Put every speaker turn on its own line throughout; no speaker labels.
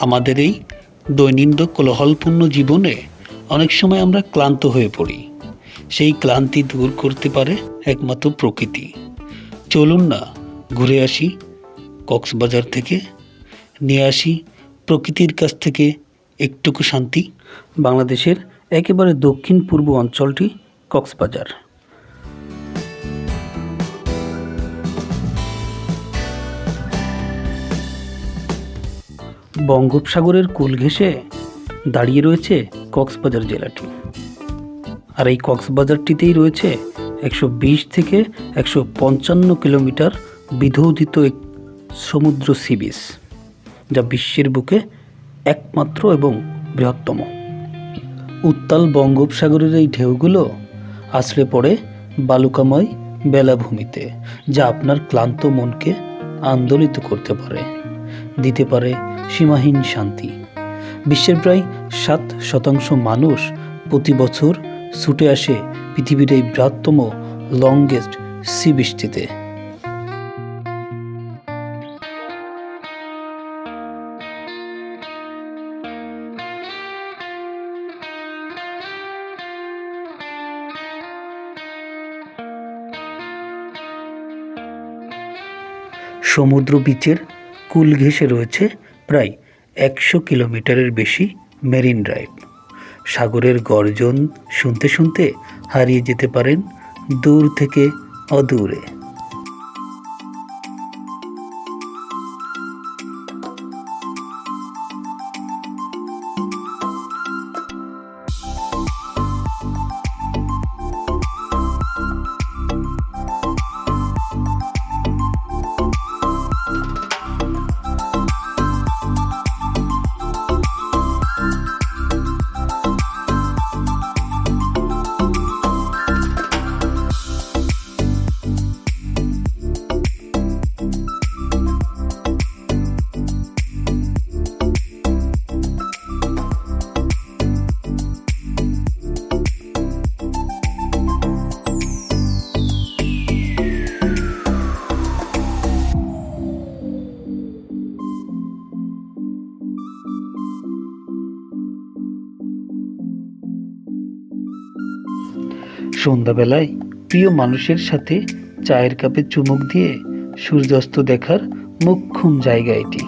আমাদের এই দৈনন্দিন কোলাহলপূর্ণ জীবনে অনেক সময় আমরা ক্লান্ত হয়ে পড়ি। সেই ক্লান্তি দূর করতে পারে একমাত্র প্রকৃতি। চলুন না, ঘুরে আসি কক্সবাজার থেকে। নিয়ে আসি প্রকৃতির কাছ থেকে একটুকু শান্তি। বাংলাদেশের একেবারে দক্ষিণ পূর্ব অঞ্চলটি কক্সবাজার। বঙ্গোপসাগরের কোল ঘেঁষে দাঁড়িয়ে রয়েছে কক্সবাজার জেলাটি। আর এই কক্সবাজারটিতেই রয়েছে একশো বিশ থেকে একশো পঞ্চান্ন কিলোমিটার বিধৌদিত এক সমুদ্র সি বিচ যা বিশ্বের বুকে একমাত্র এবং বৃহত্তম। উত্তাল বঙ্গোপসাগরের এই ঢেউগুলো আছড়ে পড়ে বালুকাময় বেলাভূমিতে, যা আপনার ক্লান্ত মনকে আন্দোলিত করতে পারে। দিতে পারে সীমাহীন শান্তি। বিশ্বের প্রায় সাত শতাংশ মানুষ প্রতি বছর ছুটে আসে পৃথিবীর এই বৃহত্তম লংগেস্ট সি বৃষ্টিতে। সমুদ্র বিচের কুল ঘেঁষে রয়েছে প্রায় একশো কিলোমিটারের বেশি মেরিন ড্রাইভ। সাগরের গর্জন শুনতে শুনতে হারিয়ে যেতে পারেন দূর থেকে অদূরে। সন্ধ্যাবেলায় প্রিয় মানুষের সাথে চায়ের কাপে চুমুক দিয়ে সূর্যাস্ত দেখার মোক্ষম জায়গা এটি।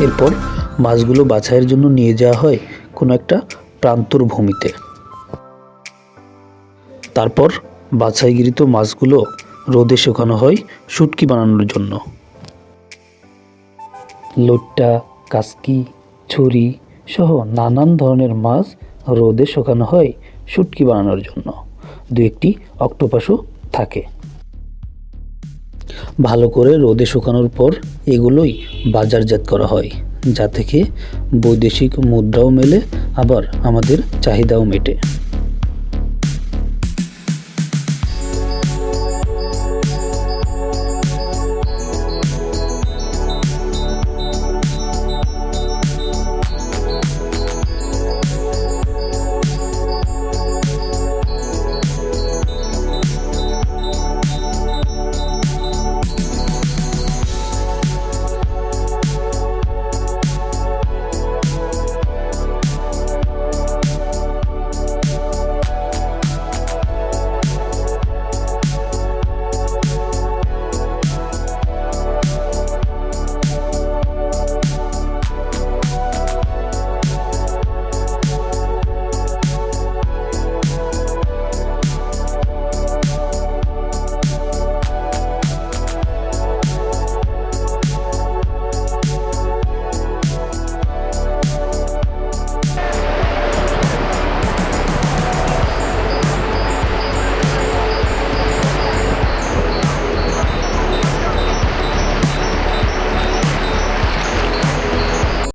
এরপর মাছগুলো বাছাইয়ের জন্য নিয়ে যাওয়া হয় কোনো একটা প্রান্তর ভূমিতে। তারপর বাছাইগৃহীত মাছগুলো রোদে শুকানো হয় শুটকি বানানোর জন্য। লোট্টা, কাসকি, ছুরি সহ নানান ধরনের মাছ রোদে শুকানো হয় শুটকি বানানোর জন্য। দু একটি অক্টোপাসও থাকে। ভালো করে রোদে শুকানোর পর এগুলোই বাজারজাত করা হয়, যা থেকে বৈদেশিক মুদ্রাও মেলে, আবার আমাদের চাহিদাও মেটে।